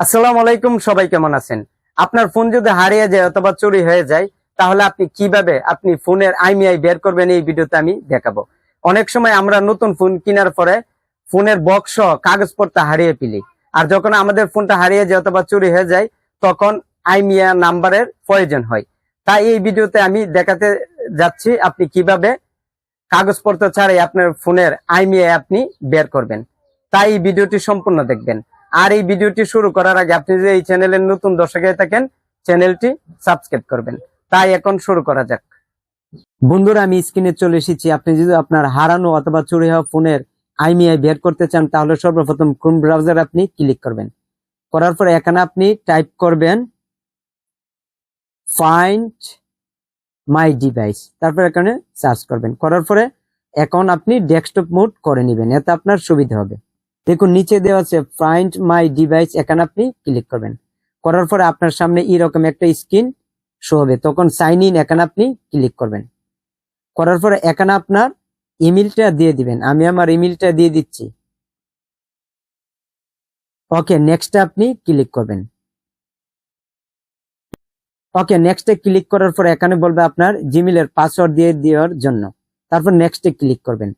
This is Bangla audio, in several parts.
আসসালামু আলাইকুম, সবাই কেমন আছেন? আপনার ফোন যদি হারিয়ে যায় অথবা চুরি হয়ে যায়, তাহলে আপনি কীভাবে আপনি ফোনের আইমিআই বের করবেন এই ভিডিওতে আমি দেখাবো। অনেক সময় আমরা নতুন ফোন কেনার পরে ফোনের বক্স কাগজপত্র হারিয়ে ফেলি। আর যখন আমাদের ফোনটা হারিয়ে যায় অথবা চুরি হয়ে যায়, তখন আইমিয়া নাম্বারের প্রয়োজন হয়। তাই এই ভিডিওতে আমি দেখাতে যাচ্ছি আপনি কীভাবে কাগজপত্র ছাড়াই আপনার ফোনের আইমিআই আপনি বের করবেন। তাই এই ভিডিওটি সম্পূর্ণ দেখবেন। আর এই ভিডিওটি শুরু করার আগে আপনি যদি এই চ্যানেলের নতুন দর্শক হয়ে থাকেন, চ্যানেলটি সাবস্ক্রাইব করবেন। তাই এখন শুরু করা যাক। বন্ধুরা, আমি স্ক্রিনে চলে এসেছি। আপনি যদি আপনার হারানো অথবা চুরি হওয়া ফোনের আইমিআই বের করতে চান, তাহলে সর্বপ্রথম ক্রোম ব্রাউজার আপনি ক্লিক করবেন। করার পরে এখানে আপনি টাইপ করবেন ফাইন্ড মাই ডিভাইস তারপর এখানে সার্চ করবেন। করার পরে এখন আপনি ডেস্কটপ মোড করে নেবেন। এতে আপনার সুবিধা হবে। দেখুন, নিচে দেওয়া আছে ফাইন্ড মাই ডিভাইস এখানে আপনি ক্লিক করবেন। করার পরে আপনার সামনে এরকম একটা স্ক্রিন শো হবে। তখন সাইন ইন এখানে আপনি ক্লিক করবেন। করার পরে এখানে আপনার ইমেলটা দিয়ে দিবেন। আমি আমার ইমেলটা দিয়ে দিচ্ছি। ওকে নেক্সটে আপনি ক্লিক করবেন। ওকে নেক্সটে ক্লিক করার পর এখানে বলবে আপনার জিমেলের পাসওয়ার্ড দিয়ে দেওয়ার জন্য। তারপর নেক্সটে ক্লিক করবেন।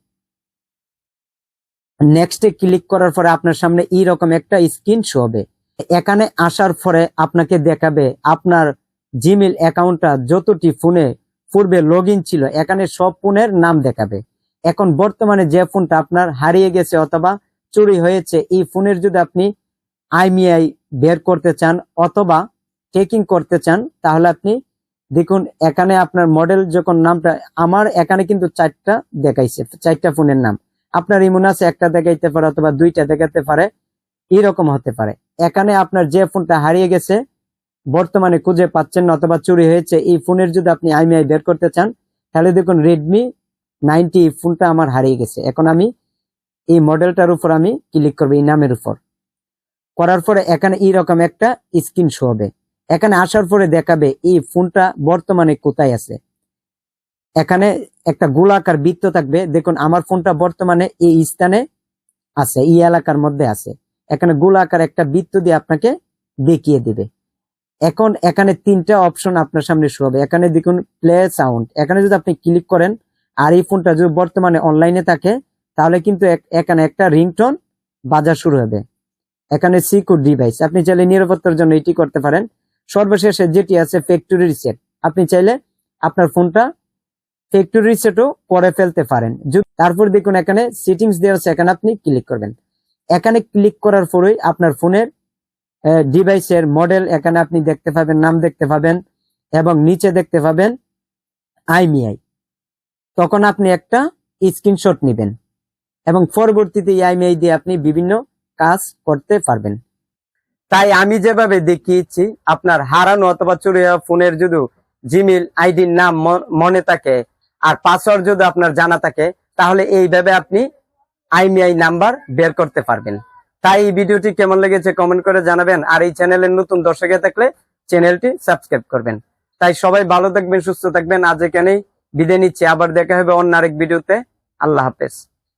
নেক্সটে ক্লিক করার পরে আপনার সামনে এইরকম একটা স্ক্রিন শো হবে। এখানে আসার পরে আপনাকে দেখাবে আপনার জিমেল অ্যাকাউন্টটা যতটি ফোনে পূর্বে লগ ছিল, এখানে সব ফোনের নাম দেখাবে। এখন বর্তমানে যে ফোনটা আপনার হারিয়ে গেছে অথবা চুরি হয়েছে, এই ফোনের যদি আপনি আইমিআই বের করতে চান অথবা চেকিং করতে চান, তাহলে আপনি দেখুন, এখানে আপনার মডেল যখন নামটা, আমার এখানে কিন্তু চারটা দেখাইছে, চারটা ফোনের নাম। আপনার ইমন আছে, একটা দেখাইতে পারে অথবা দুইটা দেখাতে পারে, এরকম হতে পারে। এখানে আপনার যে ফোনটা হারিয়ে গেছে, বর্তমানে খুঁজে পাচ্ছেন না অথবা চুরি হয়েছে, এই ফোনের যদি আপনি আইমিআই বের করতে চান, তাহলে দেখুন রেডমি নাইনটি ফোনটা আমার হারিয়ে গেছে। এখন আমি এই মডেলটার উপর আমি ক্লিক করব, এই নামের উপর। করার পরে এখানে এইরকম একটা স্ক্রিন শো হবে। এখানে আসার পরে দেখাবে এই ফোনটা বর্তমানে কোথায় আছে। এখানে একটা গোলাকার বৃত্ত থাকবে। দেখুন, আমার ফোনটা বর্তমানে এই স্থানে আছে, এই এলাকার মধ্যে আছে। এখানে গোলাকার একটা বৃত্ত দিয়ে আপনাকে দেখিয়ে দিবে। এখন এখানে তিনটা অপশন আপনার সামনে শুরু হবে। এখানে দেখুন প্লে সাউন্ড এখানে যদি আপনি ক্লিক করেন, আর এই ফোনটা যদি বর্তমানে অনলাইনে থাকে, তাহলে কিন্তু এখানে একটা রিংটোন বাজার শুরু হবে। এখানে সিকিউর ডিভাইস আপনি চাইলে নিরাপত্তার জন্য এটি করতে পারেন। সর্বশেষে যেটি আছে ফ্যাক্টরি রিসেট আপনি চাইলে আপনার ফোনটা ফ্যাক্টরি রিসেটও করে ফেলতে পারেন। তারপর দেখুন এখানে সেটিংস দেওয়া আছে, এখানে আপনি ক্লিক করবেন। এখানে ক্লিক করার পরেই আপনার ফোনের ডিভাইসের মডেল এখানে আপনি দেখতে পাবেন, নাম দেখতে পাবেন এবং নিচে দেখতে পাবেন আইমিআই তখন আপনি একটা স্ক্রিনশট নেবেন এবং পরবর্তীতে আইমিআই দিয়ে আপনি বিভিন্ন কাজ করতে পারবেন। তাই আমি যেভাবে দেখিয়েছি, আপনার হারানো অথবা চুরি হওয়া ফোনের যদি জিমেল আইডির নাম মনে থাকে আর পাসওয়ার্ড যদি আপনার জানা থাকে, তাহলে এইভাবে আপনি আইমিআই নাম্বার বের করতে পারবেন। তাই এই ভিডিওটি কেমন লেগেছে কমেন্ট করে জানাবেন, আর এই চ্যানেলের নতুন দর্শকে থাকলে চ্যানেলটি সাবস্ক্রাইব করবেন। তাই সবাই ভালো থাকবেন, সুস্থ থাকবেন। আজ এখানেই বিদায় নিচ্ছি। আবার দেখা হবে অন্য আরেক ভিডিওতে। আল্লাহ হাফেজ।